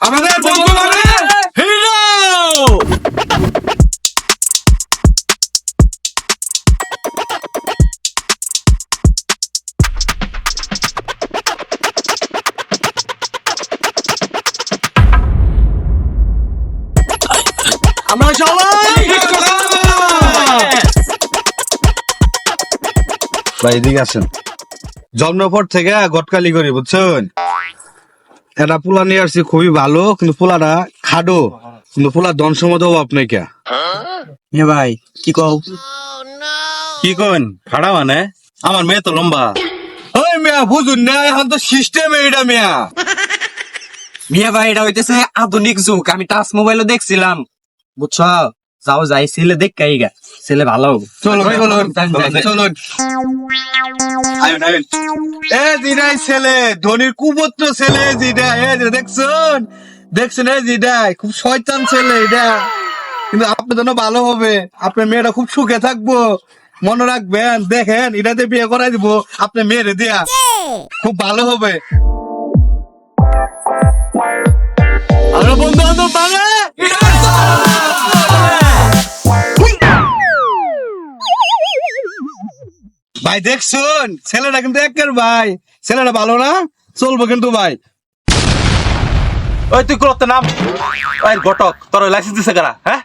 আমাদের বন্ধু মানে হিরো! আমরা সবাই ভাই এদিকে আসেন। জন্মপর থেকে গটকালি করি বুঝছেন? এটা পোলা নিয়ে আসছি খুবই ভালো কিন্তু পোলাটা খাডো কিন্তু পোলা দন সময় দেবো আপনাকে। এ ভাই কি কও? কি কন খাড়া মানে? আমার মেয়ে তো লম্বা। ওই মেয়া বুঝুন না এখন তো সিস্টেম এটা মেয়া। মিয়া ভাই এটা হইতেছে আধুনিক যুগ আমি টাচ মোবাইলও দেখছিলাম। বুঝছ? যাও যাই ছেলে দেখ কাইগা ছেলে ভালো চলো চলো। চলো এ জিডাই ছেলে ধনির কুপুত্র ছেলে জিডা এ যে দেখছেন? দেখছেন এ জিডাই খুব শয়তান ছেলে এটা। কিন্তু আপনার জন্য ভালো হবে আপনার মেয়েটা খুব সুখে থাকব। মনে রাখবেন দেখেন এটাতে বিয়ে করাই দিব আপনার মেয়েরে দিয়া। খুব ভালো হবে। ভাই দেখছুন? ছেলেটা কিন্তু একের ভাই। ছেলেটা ভালো না চলবো কিন্তু ভাই। ওই তুই করতে নাম। ওই ঘটক তোর লাইসেন্স দিছে কারা হ্যাঁ?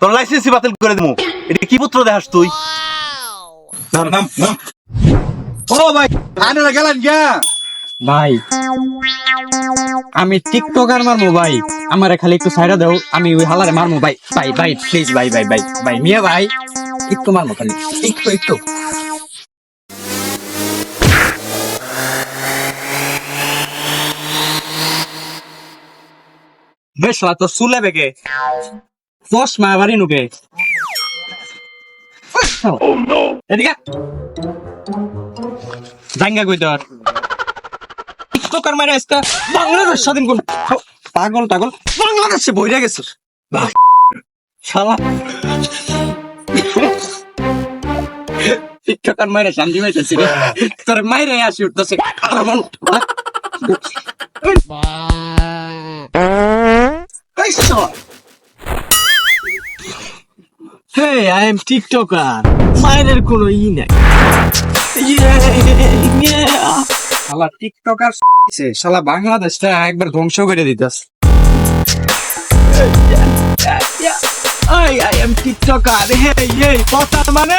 তোর লাইসেন্স বাতিল করে দিমু। এটা কি পুত্র দেখাস তুই? নাম নাম নাম। ও ভাই আনে গেলেন গা ভাই আমি টিকটকার মারমু ভাই। আমারে খালি একটু সাইডা দাও আমি ওই হালারে মারমু। ভাই ভাই ভাই প্লিজ ভাই ভাই ভাই ভাই মিয়া ভাই একটু মারমু খালি। একটু একটু। বেশ তো চুলে বেগে চশমা বাড়ি নুকে। এদিকে জাঙ্গা কই তোর টিকটকার মারে আজকে বাংলাদেশ স্বাধীন কোন পাগল টাগল। বাংলাদেশে বইরা গেছিস। শালা। টিকটকার মারে শান্তি রে। তোর মাইরে আসি উঠতেছে। কারণ হে আই এম টিকটকার মায়ের কোনো ই নাই। শালা টিকটকার শালা বাংলাদেশটা একবার ধ্বংস করে দিতেছে আই আই এম টিকটকার হে হে কথা মানে?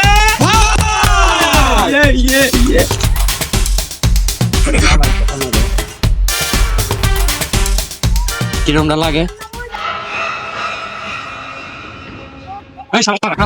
ইয়ে ইয়ে কিরমটা লাগে? এই শালা রাখা